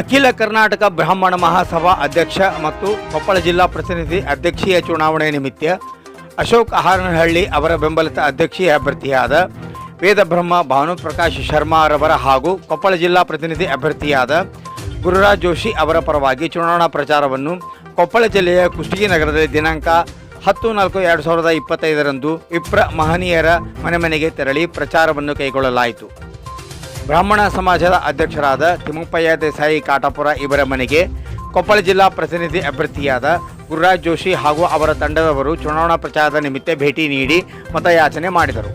ಅಖಿಲ ಕರ್ನಾಟಕ ಬ್ರಾಹ್ಮಣ ಮಹಾಸಭಾ ಅಧ್ಯಕ್ಷ ಮತ್ತು ಕೊಪ್ಪಳ ಜಿಲ್ಲಾ ಪ್ರತಿನಿಧಿ ಅಧ್ಯಕ್ಷೀಯ ಚುನಾವಣೆ ನಿಮಿತ್ತ ಅಶೋಕ್ ಹಾರನಹಳ್ಳಿ ಅವರ ಬೆಂಬಲಿತ ಅಧ್ಯಕ್ಷೀಯ ಅಭ್ಯರ್ಥಿಯಾದ ವೇದಬ್ರಹ್ಮ ಭಾನುಪ್ರಕಾಶ್ ಶರ್ಮಾರವರ ಹಾಗೂ ಕೊಪ್ಪಳ ಜಿಲ್ಲಾ ಪ್ರತಿನಿಧಿ ಅಭ್ಯರ್ಥಿಯಾದ ಗುರುರಾಜ್ ಜೋಶಿ ಅವರ ಪರವಾಗಿ ಚುನಾವಣಾ ಪ್ರಚಾರವನ್ನು ಕೊಪ್ಪಳ ಜಿಲ್ಲೆಯ ಕುಷ್ಟಗಿ ನಗರದಲ್ಲಿ ದಿನಾಂಕ ಹತ್ತು ನಾಲ್ಕು ಎರಡು ಸಾವಿರದ ಇಪ್ಪತ್ತೈದರಂದು ವಿಪ್ರ ಮಹನೀಯರ ಮನೆ ಮನೆಗೆ ತೆರಳಿ ಪ್ರಚಾರವನ್ನು ಕೈಗೊಳ್ಳಲಾಯಿತು. ಬ್ರಾಹ್ಮಣ ಸಮಾಜದ ಅಧ್ಯಕ್ಷರಾದ ತಿಮ್ಮಪ್ಪಯ್ಯ ದೇಸಾಯಿ ಕಾಟಾಪುರ ಇವರ ಮನೆಗೆ ಕೊಪ್ಪಳ ಜಿಲ್ಲಾ ಪ್ರತಿನಿಧಿ ಅಭ್ಯರ್ಥಿಯಾದ ಗುರುರಾಜ್ ಜೋಶಿ ಹಾಗೂ ಅವರ ತಂಡದವರು ಚುನಾವಣಾ ಪ್ರಚಾರದ ನಿಮಿತ್ತ ಭೇಟಿ ನೀಡಿ ಮತಯಾಚನೆ ಮಾಡಿದರು.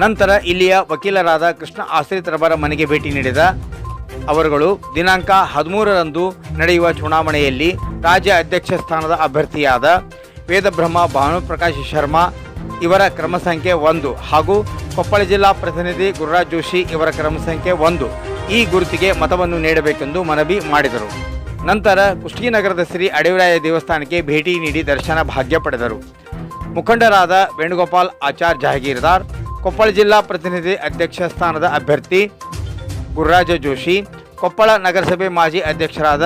ನಂತರ ಇಲ್ಲಿಯ ವಕೀಲರಾದ ಕೃಷ್ಣ ಆಶ್ರಿತರವರ ಮನೆಗೆ ಭೇಟಿ ನೀಡಿದ ಅವರುಗಳು ದಿನಾಂಕ ಹದಿಮೂರರಂದು ನಡೆಯುವ ಚುನಾವಣೆಯಲ್ಲಿ ರಾಜ್ಯ ಅಧ್ಯಕ್ಷ ಸ್ಥಾನದ ಅಭ್ಯರ್ಥಿಯಾದ ವೇದಬ್ರಹ್ಮ ಭಾನುಪ್ರಕಾಶ್ ಶರ್ಮಾ ಇವರ ಕ್ರಮ ಸಂಖ್ಯೆ ಒಂದು ಹಾಗೂ ಕೊಪ್ಪಳ ಜಿಲ್ಲಾ ಪ್ರತಿನಿಧಿ ಗುರುರಾಜ್ ಜೋಶಿ ಇವರ ಕ್ರಮ ಸಂಖ್ಯೆ ಒಂದು. ಈ ಗುರುತಿಗೆ ಮತವನ್ನು ನೀಡಬೇಕೆಂದು ಮನವಿ ಮಾಡಿದರು. ನಂತರ ಕುಷ್ಟಗಿನಗರದ ಶ್ರೀ ಅಡವಿರಾಯ ದೇವಸ್ಥಾನಕ್ಕೆ ಭೇಟಿ ನೀಡಿ ದರ್ಶನ ಭಾಗ್ಯ ಪಡೆದರು. ಮುಖಂಡರಾದ ವೇಣುಗೋಪಾಲ್ ಆಚಾರ್ ಜಹಗೀರ್ದಾರ್, ಕೊಪ್ಪಳ ಜಿಲ್ಲಾ ಪ್ರತಿನಿಧಿ ಅಧ್ಯಕ್ಷ ಸ್ಥಾನದ ಅಭ್ಯರ್ಥಿ ಗುರುರಾಜ ಜೋಶಿ, ಕೊಪ್ಪಳ ನಗರಸಭೆ ಮಾಜಿ ಅಧ್ಯಕ್ಷರಾದ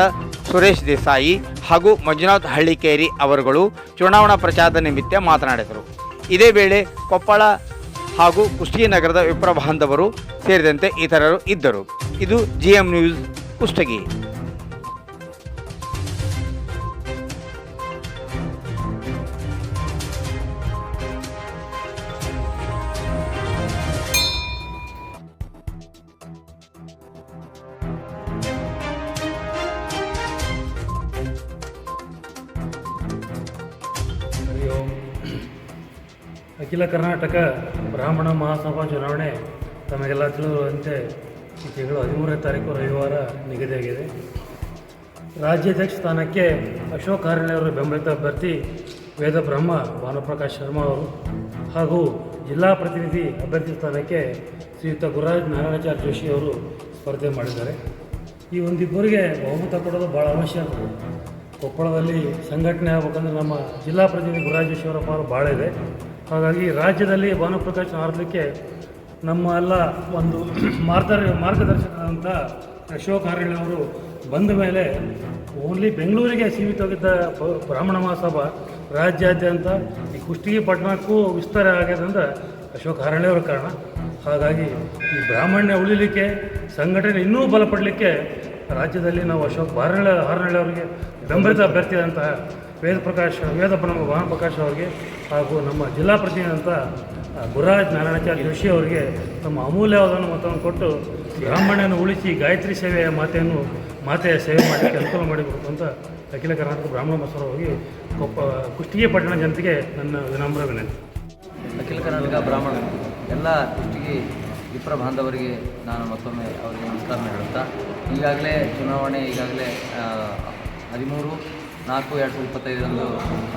ಸುರೇಶ್ ದೇಸಾಯಿ ಹಾಗೂ ಮಂಜುನಾಥ್ ಹಳ್ಳಿಕೇರಿ ಅವರುಗಳು ಚುನಾವಣಾ ಪ್ರಚಾರದ ನಿಮಿತ್ತ ಮಾತನಾಡಿದರು. ಇದೇ ವೇಳೆ ಕೊಪ್ಪಳ ಹಾಗೂ ಕುಷ್ಟಗಿ ನಗರದ ವಿಪ್ರ ಬಾಂಧವರು ಸೇರಿದಂತೆ ಇತರರು ಇದ್ದರು. ಇದು ಜಿಎಂ ನ್ಯೂಸ್ ಕುಷ್ಟಗಿ. ಅಖಿಲ ಕರ್ನಾಟಕ ಬ್ರಾಹ್ಮಣ ಮಹಾಸಭಾ ಚುನಾವಣೆ ತಮಗೆಲ್ಲ ತಿಳಿದಿರುವಂತೆ ಈ ತಿಂಗಳು ಹದಿಮೂರನೇ ತಾರೀಕು ರವಿವಾರ ನಿಗದಿಯಾಗಿದೆ. ರಾಜ್ಯಾಧ್ಯಕ್ಷ ಸ್ಥಾನಕ್ಕೆ ಅಶೋಕ್ ಅವರ ಬೆಂಬಲಿತ ಅಭ್ಯರ್ಥಿ ವೇದ ಬ್ರಹ್ಮ ಭಾನುಪ್ರಕಾಶ್ ಶರ್ಮಾ ಅವರು ಹಾಗೂ ಜಿಲ್ಲಾ ಪ್ರತಿನಿಧಿ ಅಭ್ಯರ್ಥಿ ಸ್ಥಾನಕ್ಕೆ ಶ್ರೀಯುತ ಗುರುರಾಜ್ ನಾರಾಯಣಾಚಾರ್ಯ ಜೋಶಿ ಅವರು ಸ್ಪರ್ಧೆ ಮಾಡಿದ್ದಾರೆ. ಈ ಒಂದಿಬ್ಬರಿಗೆ ಬಹುಮತ ಕೊಡೋದು ಭಾಳ ಅವಶ್ಯ. ಕೊಪ್ಪಳದಲ್ಲಿ ಸಂಘಟನೆ ಆಗಬೇಕಂದ್ರೆ ನಮ್ಮ ಜಿಲ್ಲಾ ಪ್ರತಿನಿಧಿ ಗುರುರಾಜ್ ಜೋಶಿ ಅವರ ಭಾಳ ಇದೆ. ಹಾಗಾಗಿ ರಾಜ್ಯದಲ್ಲಿ ಭಾನುಪ್ರಕಾಶ್ ಹಾರಲಿಕ್ಕೆ ನಮ್ಮ ಎಲ್ಲ ಒಂದು ಮಾರ್ಗ ಅಂತ ಅಶೋಕ್ ಹಾರಣ್ಯ ಅವರು ಬಂದ ಮೇಲೆ ಓನ್ಲಿ ಬೆಂಗಳೂರಿಗೆ ಸೀಮಿತವಾಗಿದ್ದ ಬ್ರಾಹ್ಮಣ ಮಹಾಸಭಾ ರಾಜ್ಯಾದ್ಯಂತ ಈ ಕುಷ್ಟಗಿ ಪಟ್ಟಣಕ್ಕೂ ವಿಸ್ತಾರ ಆಗ್ಯದಂದ್ರೆ ಅಶೋಕ್ ಅವರ ಕಾರಣ. ಹಾಗಾಗಿ ಈ ಬ್ರಾಹ್ಮಣ್ಯ ಉಳಿಲಿಕ್ಕೆ, ಸಂಘಟನೆ ಇನ್ನೂ ಬಲಪಡಲಿಕ್ಕೆ ರಾಜ್ಯದಲ್ಲಿ ನಾವು ಅಶೋಕ್ ಹಾರನಳ್ಳಿ ಅವರಿಗೆ ಬೆಂಬಲಿತ ಅಭ್ಯರ್ಥಿಯಾದಂತಹ ವೇದ ಪ್ರಕಾಶ್ ವೇದ ಬ್ರಹ್ಮ ಭಾನುಪ್ರಕಾಶ್ ಅವರಿಗೆ ಹಾಗೂ ನಮ್ಮ ಜಿಲ್ಲಾ ಪ್ರತಿನಿಧಿಯಾದಂಥ ಗುರುರಾಜ್ ನಾರಾಯಣಾಚಾರ್ಯ ಜೋಶಿ ಅವರಿಗೆ ತಮ್ಮ ಅಮೂಲ್ಯವಾದ ಮತವನ್ನು ಕೊಟ್ಟು ಬ್ರಾಹ್ಮಣ್ಯನ ಉಳಿಸಿ ಗಾಯತ್ರಿ ಸೇವೆಯ ಮಾತೆಯನ್ನು, ಮಾತೆಯ ಸೇವೆ ಮಾಡಲಿಕ್ಕೆ ಅನುಕೂಲ ಮಾಡಿಕೊಡ್ತು ಅಂತ ಅಖಿಲ ಕರ್ನಾಟಕ ಬ್ರಾಹ್ಮಣ ಮಸೂರ ಹೋಗಿ ಕೊಪ್ಪ, ಕುಷ್ಟಿಗೆ ಪಟ್ಟಣ ಜನತೆಗೆ ನನ್ನ ವಿನಮ್ರ ವಿನಂತಿ. ಅಖಿಲ ಕರ್ನಾಟಕ ಬ್ರಾಹ್ಮಣ, ಎಲ್ಲ ಕುಷ್ಟಗಿ ವಿಪ್ರ ಬಾಂಧವರಿಗೆ ನಾನು ಮತ್ತೊಮ್ಮೆ ಅವರಿಗೆ ನಮಸ್ಕಾರ ಹೇಳುತ್ತಾ, ಈಗಾಗಲೇ ಚುನಾವಣೆ ಈಗಾಗಲೇ ಹದಿಮೂರು ನಾಲ್ಕು ಎರಡು ಸಾವಿರದ ಇಪ್ಪತ್ತೈದರಂದು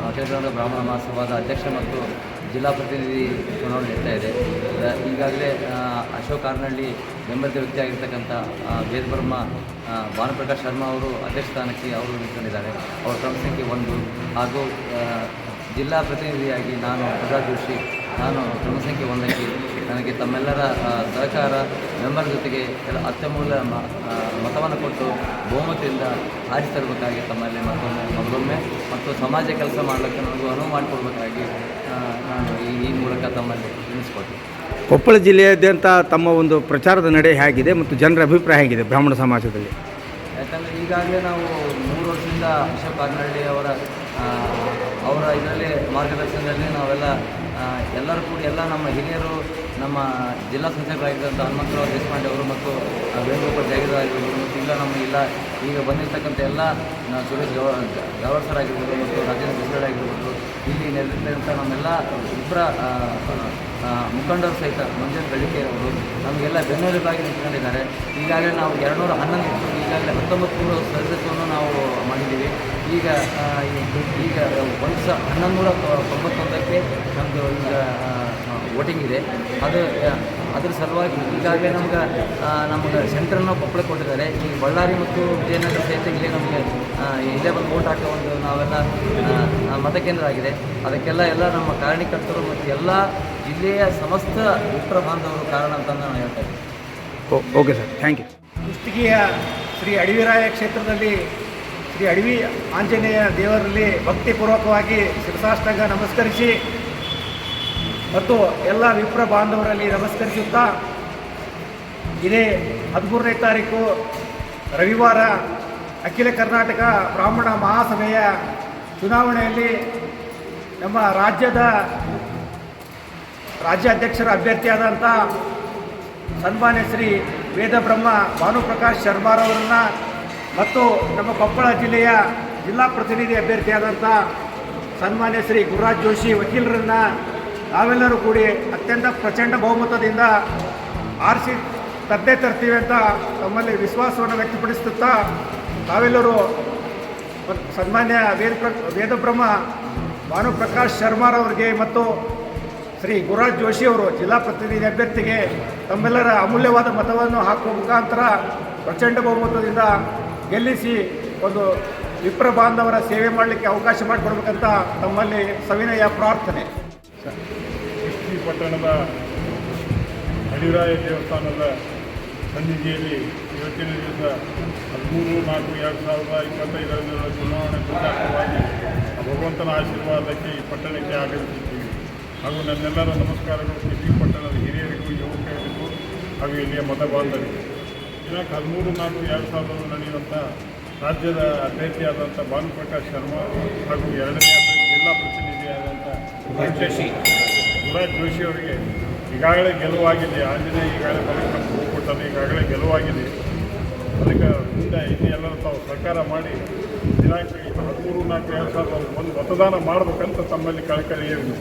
ಅಖಿಲ ಬ್ರಾಹ್ಮಣ ಮಹಾಸಭಾದ ಅಧ್ಯಕ್ಷ ಮತ್ತು ಜಿಲ್ಲಾ ಪ್ರತಿನಿಧಿ ಚುನಾವಣೆ ನಡೀತಾ ಇದೆ. ಈಗಾಗಲೇ ಅಶೋಕ್ ಆರ್ನಹಳ್ಳಿ ಬೆಂಬಲಿತ ವ್ಯಕ್ತಿಯಾಗಿರ್ತಕ್ಕಂಥ ವೇದಬ್ರಹ್ಮ ಭಾನುಪ್ರಕಾಶ್ ಶರ್ಮಾ ಅವರು ಅಧ್ಯಕ್ಷ ಸ್ಥಾನಕ್ಕೆ ಅವರು ನಿಂತಿದ್ದಾರೆ ಅವರ ಕ್ರಮ ಸಂಖ್ಯೆ ಒಂದು. ಹಾಗೂ ಜಿಲ್ಲಾ ಪ್ರತಿನಿಧಿಯಾಗಿ ನಾನು ಪ್ರಸಾದ್ ಜೋಶಿ ನಾನು ಜನಸಂಖ್ಯೆ ಸಂಖ್ಯೆ ಒಂದಕ್ಕೆ ನನಗೆ ತಮ್ಮೆಲ್ಲರ ಸಹಕಾರ ಮೆಂಬರ್ ಜೊತೆಗೆ ಎಲ್ಲ ಅತ್ಯಮೂಲ್ಯ ಮತವನ್ನು ಕೊಟ್ಟು ಬಹುಮತದಿಂದ ಆರಿಸಿ ತರಬೇಕಾಗಿ ತಮ್ಮಲ್ಲಿ ಮತ್ತೊಮ್ಮೆ ಮೊದಲೊಮ್ಮೆ ಮತ್ತು ಸಮಾಜ ಕೆಲಸ ಮಾಡಲಿಕ್ಕೆ ನನಗೂ ಅನುವು ಮಾಡಿಕೊಡ್ಬೇಕಾಗಿ ನಾನು ಈ ಈ ಮೂಲಕ ತಮ್ಮಲ್ಲಿ ತಿಳಿಸ್ಕೊಡ್ತೀನಿ ಕೊಪ್ಪಳ ಜಿಲ್ಲೆಯಾದ್ಯಂತ ತಮ್ಮ ಒಂದು ಪ್ರಚಾರದ ನಡೆ ಹೇಗಿದೆ ಮತ್ತು ಜನರ ಅಭಿಪ್ರಾಯ ಹೇಗಿದೆ ಬ್ರಾಹ್ಮಣ ಸಮಾಜದಲ್ಲಿ? ಯಾಕಂದರೆ ಈಗಾಗಲೇ ನಾವು ಮೂರು ವರ್ಷದಿಂದ ಅಶೋಕ್ ಕಾರ್ನಹಳ್ಳಿ ಅವರ ಅವರ ಇದರಲ್ಲಿ ಮಾರ್ಗದರ್ಶನದಲ್ಲಿ ನಾವೆಲ್ಲ ಎಲ್ಲರೂ ಕೂಡಿ ಎಲ್ಲ ನಮ್ಮ ಹಿರಿಯರು, ನಮ್ಮ ಜಿಲ್ಲಾ ಸಂಸದರಾಗಿದ್ದಂಥ ಹನುಮಂತರಾವ್ ದೇಶಪಾಂಡೆ ಅವರು ಮತ್ತು ವೇಣುಗೋಪಾಲ್ ಜಾಗೀರ್ ಆಗಿರ್ಬೋದು ಮತ್ತು ಇಲ್ಲ ನಮ್ಮ ಇಲ್ಲ, ಈಗ ಬಂದಿರತಕ್ಕಂಥ ಎಲ್ಲ ಸುರೇಶ್ ಗವ ಗವರ್ ಸರ್ ಆಗಿರ್ಬೋದು ಮತ್ತು ರಾಜೇಂದ್ರ ಬಿಸ್ಗಡೆ ಆಗಿರ್ಬೋದು, ಇಲ್ಲಿ ನೆಲೆಸಿದಂಥ ನಮ್ಮೆಲ್ಲ ಇಬ್ಬರ ಮುಖಂಡರು ಸಹಿತ ಮಂಜನ್ ಬೆಳಿಗ್ಗೆ ಅವರು ನಮಗೆಲ್ಲ ಬೆನ್ನೆಲುಬಾಗಿ ನಿಂತ್ಕೊಂಡಿದ್ದಾರೆ. ಈಗಾಗಲೇ ನಾವು ಎರಡುನೂರ ಹನ್ನೊಂದು ಇತ್ತು, ಈಗಾಗಲೇ ಹತ್ತೊಂಬತ್ತು ನೂರು ಸದಸ್ಯತ್ವವನ್ನು ನಾವು ಮಾಡಿದ್ದೀವಿ. ಈಗ ಈಗ ಒಂದು ಸ, ಹನ್ನೊಂದು ನೂರ ತೊಂಬತ್ತೊಂದಕ್ಕೆ ವೋಟಿಂಗ್ ಇದೆ. ಅದು ಅದ್ರ ಸಲುವಾಗಿ ಈಗಾಗಲೇ ನಮ್ಗೆ ನಮ್ಗೆ ಸೆಂಟ್ರನ್ನು ಕೊಪ್ಪಳ ಕೊಟ್ಟಿದ್ದಾರೆ. ಈ ಬಳ್ಳಾರಿ ಮತ್ತು ವಿಜಯನಗರ ಸಹಿತ ಇಲ್ಲಿ ನಮಗೆ ಇಲ್ಲೇ ಬಂದು ವೋಟ್ ಹಾಕೋ ಒಂದು ನಾವೆಲ್ಲ ಮತ ಕೇಂದ್ರ ಮತಕೇಂದ್ರ ಆಗಿದೆ. ಅದಕ್ಕೆಲ್ಲ ಎಲ್ಲ ನಮ್ಮ ಕಾರಣಿಕರ್ತರು ಮತ್ತು ಎಲ್ಲ ಜಿಲ್ಲೆಯ ಸಮಸ್ತ ಉತ್ತರ ಬಾಂಧವರು ಕಾರಣ ಅಂತ ನಾನು ಹೇಳ್ತಾ ಇದ್ದೀನಿ. Okay sir. ಥ್ಯಾಂಕ್ ಯು ಕುಷ್ಟಗಿಯ ಶ್ರೀ ಅಡವಿರಾಯ ಕ್ಷೇತ್ರದಲ್ಲಿ ಶ್ರೀ ಅಡವಿ ಆಂಜನೇಯ ದೇವರಲ್ಲಿ ಭಕ್ತಿಪೂರ್ವಕವಾಗಿ ಶಿರಸಾಷ್ಟಾಂಗ ನಮಸ್ಕರಿಸಿ ಮತ್ತು ಎಲ್ಲ ವಿಪ್ರ ಬಾಂಧವರಲ್ಲಿ ನಮಸ್ಕರಿಸುತ್ತಾ ಇದೇ ಹದಿಮೂರನೇ ತಾರೀಕು ರವಿವಾರ ಅಖಿಲ ಕರ್ನಾಟಕ ಬ್ರಾಹ್ಮಣ ಮಹಾಸಭೆಯ ಚುನಾವಣೆಯಲ್ಲಿ ನಮ್ಮ ರಾಜ್ಯದ ರಾಜ್ಯಾಧ್ಯಕ್ಷರ ಅಭ್ಯರ್ಥಿಯಾದಂಥ ಸನ್ಮಾನ್ಯ ಶ್ರೀ ವೇದಬ್ರಹ್ಮ ಭಾನುಪ್ರಕಾಶ್ ಶರ್ಮಾರವರನ್ನು ಮತ್ತು ನಮ್ಮ ಕೊಪ್ಪಳ ಜಿಲ್ಲೆಯ ಜಿಲ್ಲಾ ಪ್ರತಿನಿಧಿ ಅಭ್ಯರ್ಥಿಯಾದಂಥ ಸನ್ಮಾನ್ಯ ಶ್ರೀ ಗುರುರಾಜ್ ಜೋಶಿ ವಕೀಲರನ್ನು ನಾವೆಲ್ಲರೂ ಕೂಡಿ ಅತ್ಯಂತ ಪ್ರಚಂಡ ಬಹುಮತದಿಂದ ಆರಿಸಿ ತದ್ದೇ ತರ್ತೀವಿ ಅಂತ ತಮ್ಮಲ್ಲಿ ವಿಶ್ವಾಸವನ್ನು ವ್ಯಕ್ತಪಡಿಸುತ್ತಾ ತಾವೆಲ್ಲರೂ ಸನ್ಮಾನ್ಯ ವೇದ ಪ್ರ ವೇದಬ್ರಹ್ಮ ಭಾನುಪ್ರಕಾಶ್ ಶರ್ಮಾರವ್ರಿಗೆ ಮತ್ತು ಶ್ರೀ ಗುರುರಾಜ್ ಜೋಶಿ ಅವರು ಜಿಲ್ಲಾ ಪ್ರತಿನಿಧಿ ಅಭ್ಯರ್ಥಿಗೆ ತಮ್ಮೆಲ್ಲರ ಅಮೂಲ್ಯವಾದ ಮತವನ್ನು ಹಾಕುವ ಮುಖಾಂತರ ಪ್ರಚಂಡ ಬಹುಮತದಿಂದ ಗೆಲ್ಲಿಸಿ ಒಂದು ವಿಪ್ರ ಬಾಂಧವರ ಸೇವೆ ಮಾಡಲಿಕ್ಕೆ ಅವಕಾಶ ಮಾಡಿಕೊಡ್ಬೇಕಂತ ತಮ್ಮಲ್ಲಿ ಸವಿನಯ ಪ್ರಾರ್ಥನೆ. ಪಟ್ಟಣದ ಹರಿರಾಯ ದೇವಸ್ಥಾನದ ಸನ್ನಿಧಿಯಲ್ಲಿ ಇವತ್ತಿನ ದಿವಸ ಹದಿಮೂರು, ನಾಲ್ಕು, ಎರಡು ಸಾವಿರದ ಇಪ್ಪತ್ತೈದರ ಚುನಾವಣೆ ಪ್ರಚಾರವಾಗಿ ಭಗವಂತನ ಆಶೀರ್ವಾದಕ್ಕೆ ಈ ಪಟ್ಟಣಕ್ಕೆ ಆಗಮಿಸುತ್ತೀವಿ ಹಾಗೂ ನನ್ನೆಲ್ಲರ ನಮಸ್ಕಾರಗಳು ಕಿಟ್ಟಿ ಪಟ್ಟಣದ ಹಿರಿಯರಿಗೂ, ಯುವಕರಿಗೂ ಹಾಗೂ ಇಲ್ಲಿಯ ಮತ ಬಾಂಧವರಿಗೆ. ದಿನಾಂಕ ಹದಿಮೂರು, ನಾಲ್ಕು, ಎರಡು ಸಾವಿರದ ನಡೆಯುವಂಥ ರಾಜ್ಯದ ಅಭ್ಯರ್ಥಿಯಾದಂಥ ಭಾನುಪ್ರಕಾಶ್ ಶರ್ಮಾ ಹಾಗೂ ಎರಡನೇ ಜಿಲ್ಲಾ ಪ್ರತಿನಿಧಿಯಾದಂಥ ಜೋಶಿ ಗುರುರಾಜ್ ಜೋಶಿ ಅವರಿಗೆ. ಈಗಾಗಲೇ ಗೆಲುವಾಗಿದೆ. ಆಂಜನೇಯ ಈಗಾಗಲೇ ಬಲಿಕ ಹೋಗ್ಬಿಟ್ಟಾನೆ ಈಗಾಗಲೇ ಗೆಲುವಾಗಿದೆ. ಅದಕ್ಕೆ ಮುಂದೆ ಇನ್ನೆಲ್ಲರೂ ತಾವು ಸರ್ಕಾರ ಮಾಡಿ ದಿನಾಂಕ ಹದಿಮೂರು ನಾಲ್ಕು ಎರಡು ಸಾವಿರದ ಒಂದು ಮತದಾನ ಮಾಡಬೇಕಂತ ತಮ್ಮಲ್ಲಿ ಕಳಕಳಿ ಹೇಳಿದ್ರು